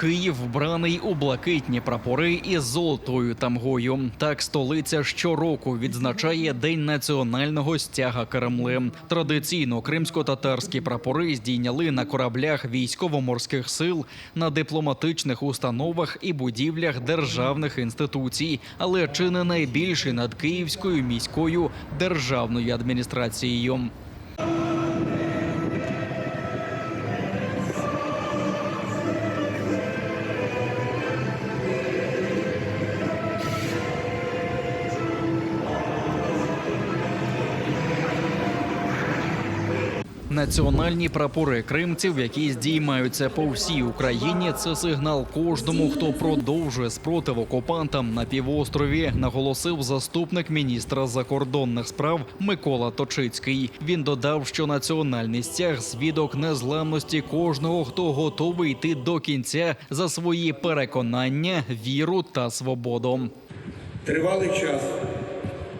Київ вбраний у блакитні прапори із золотою тамгою. Так столиця щороку відзначає День національного стяга Кремли. Традиційно кримсько-татарські прапори здійняли на кораблях військово-морських сил, на дипломатичних установах і будівлях державних інституцій, але чи не найбільший над Київською міською державною адміністрацією. Національні прапори кримців, які здіймаються по всій Україні, це сигнал кожному, хто продовжує спротив окупантам на півострові, наголосив заступник міністра закордонних справ Микола Точицький. Він додав, що національний стяг свідок незламності кожного, хто готовий йти до кінця за свої переконання, віру та свободу. Тривалий час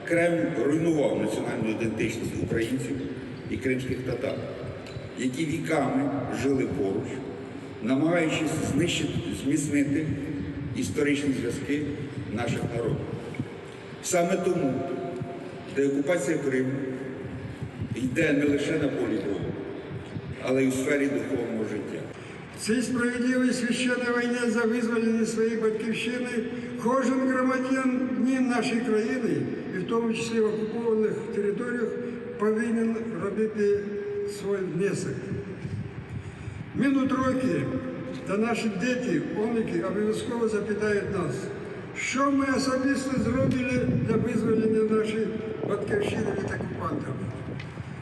Кремль руйнував національну ідентичність українців і кримських татар, які віками жили поруч, намагаючись знищити, зміцнити історичні зв'язки наших народів. Саме тому деокупація Криму йде не лише на полі бою, але й у сфері духовного життя. В цій справедливій священній війні за визволення своєї батьківщини кожен громадянин нашої країни, і в тому числі в окупованих територіях, повинен робити свій внесок. Минуть роки, та наші діти, онуки обов'язково запитають нас, що ми особисто зробили для визволення нашої батьківщини від окупантів.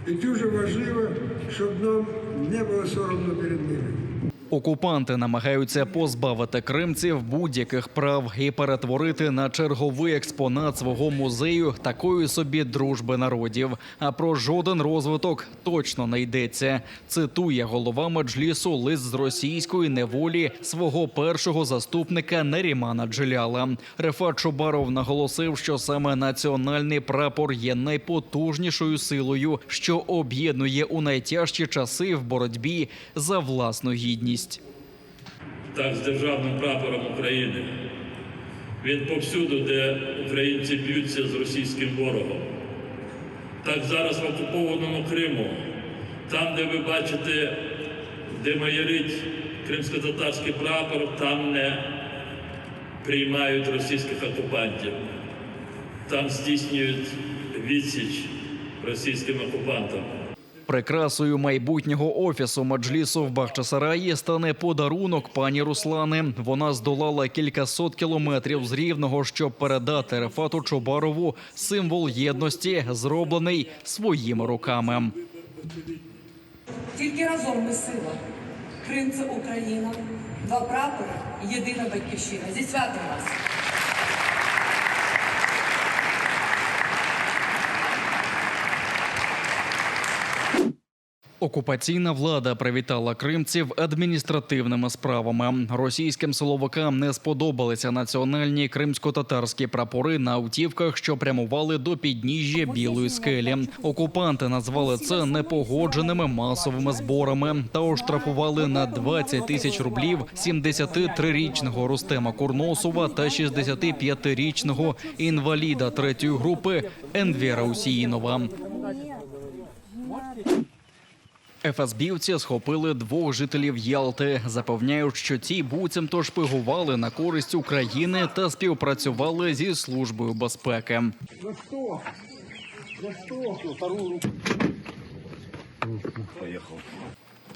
І дуже важливо, щоб нам не було соромно перед ними. Окупанти намагаються позбавити кримців будь-яких прав і перетворити на черговий експонат свого музею такої собі дружби народів. А про жоден розвиток точно не йдеться. Цитує голова меджлісу лист з російської неволі свого першого заступника Нерімана Джиляла. Рефат Чубаров наголосив, що саме національний прапор є найпотужнішою силою, що об'єднує у найтяжчі часи в боротьбі за власну гідність. Так з державним прапором України. Він повсюду, де українці б'ються з російським ворогом. Так зараз в окупованому Криму, там, де ви бачите, де майорить кримсько-татарський прапор, там не приймають російських окупантів. Там здійснюють відсіч російським окупантам. Прикрасою майбутнього офісу Маджлісу в Бахчисараї стане подарунок пані Руслани. Вона здолала кількасот кілометрів з рівного, щоб передати Рефату Чубарову символ єдності, зроблений своїми руками. Тільки разом ми сила. Крим це Україна, два прапори, єдина батьківщина. Зі святом вас! Окупаційна влада привітала кримців адміністративними справами. Російським силовикам не сподобалися національні кримсько-татарські прапори на автівках, що прямували до підніжжя білої скелі. Окупанти назвали це непогодженими масовими зборами та оштрафували на 20 тисяч рублів 73-річного Рустема Курносова та 65-річного інваліда третьої групи Енвіра Усіїнова. ФСБівці схопили двох жителів Ялти. Запевняють, що ті буцімто шпигували на користь України та співпрацювали зі службою безпеки.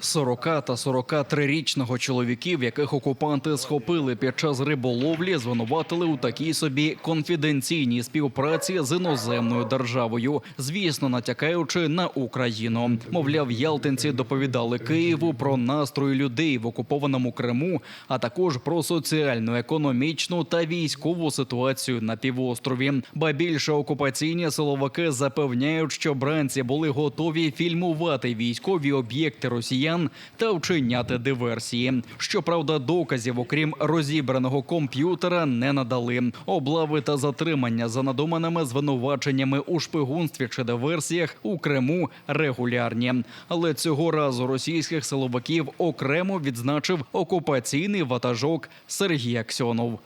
40 та 43-річного чоловіків, яких окупанти схопили під час риболовлі, звинуватили у такій собі конфіденційній співпраці з іноземною державою, звісно, натякаючи на Україну. Мовляв, ялтинці доповідали Києву про настрої людей в окупованому Криму, а також про соціальну, економічну та військову ситуацію на півострові. Ба більше окупаційні силовики запевняють, що бранці були готові фільмувати військові об'єкти росіян росіян та вчиняти диверсії. Щоправда, доказів, окрім розібраного комп'ютера, не надали. Облави та затримання за надуманими звинуваченнями у шпигунстві чи диверсіях у Криму регулярні. Але цього разу російських силовиків окремо відзначив окупаційний ватажок Сергій Аксьонов.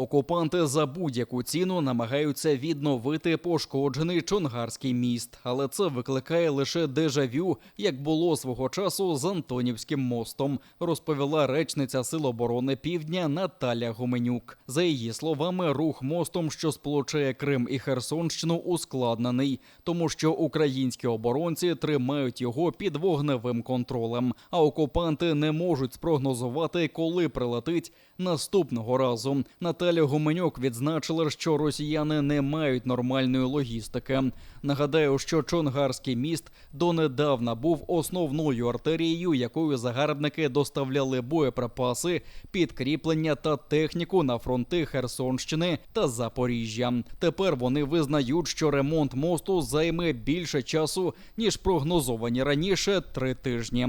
Окупанти за будь-яку ціну намагаються відновити пошкоджений Чонгарський міст, але це викликає лише дежавю, як було свого часу з Антонівським мостом, розповіла речниця Сил оборони Півдня Наталя Гуменюк. За її словами, рух мостом, що сполучає Крим і Херсонщину, ускладнений, тому що українські оборонці тримають його під вогневим контролем. А окупанти не можуть спрогнозувати, коли прилетить наступного разу. Наталя Гуменюк відзначила, що росіяни не мають нормальної логістики. Нагадаю, що Чонгарський міст донедавна був основною артерією, якою загарбники доставляли боєприпаси, підкріплення та техніку на фронти Херсонщини та Запоріжжя. Тепер вони визнають, що ремонт мосту займе більше часу ніж прогнозовані раніше три тижні.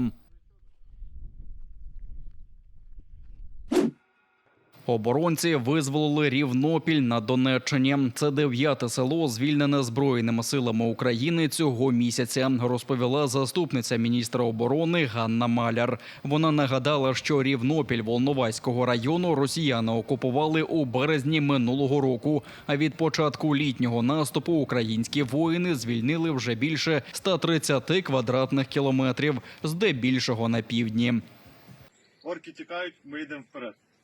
Оборонці визволили Рівнопіль на Донеччині. Це дев'яте село, звільнене збройними силами України цього місяця. Розповіла заступниця міністра оборони Ганна Маляр. Вона нагадала, що Рівнопіль Волноваського району росіяни окупували у березні минулого року. А від початку літнього наступу українські воїни звільнили вже більше 130 квадратних кілометрів, здебільшого на півдні. Орки тікають, ми йдемо вперед.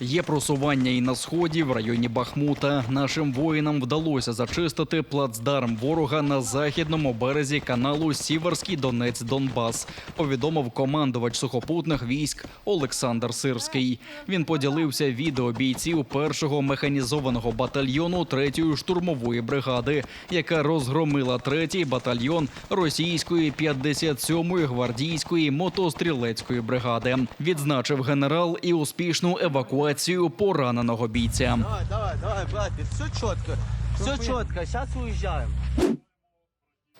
Є просування і на сході в районі Бахмута. Нашим воїнам вдалося зачистити плацдарм ворога на західному березі каналу Сіверський Донець Донбас. Повідомив командувач сухопутних військ Олександр Сирський. Він поділився відео бійців першого механізованого батальйону третьої штурмової бригади, яка розгромила третій батальйон російської 57-ї гвардійської мотострілецької бригади. Відзначив генерал і успішну евакуацію пораненого бійця. Давай, давай, давай, братья, все чітко, Все чітко. Зараз уезжаем.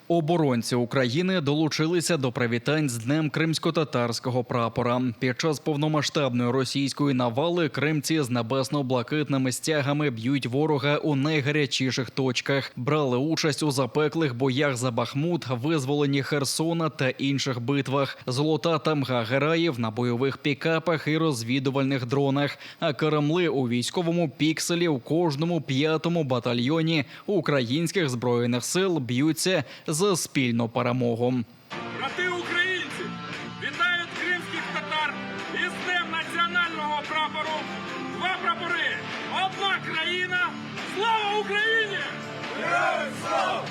Оборонці України долучилися до привітань з днем кримсько-татарського прапора. Під час повномасштабної російської навали кримці з небесно-блакитними стягами б'ють ворога у найгарячіших точках. Брали участь у запеклих боях за Бахмут, визволенні Херсона та інших битвах. Золота тамга гераїв на бойових пікапах і розвідувальних дронах. А Кремли у військовому пікселі у кожному п'ятому батальйоні українських збройних сил б'ються за спільну перемогу. Брати українці вітають кримських татар із тем національного прапору. Два прапори, одна країна. Слава Україні! Героям слава!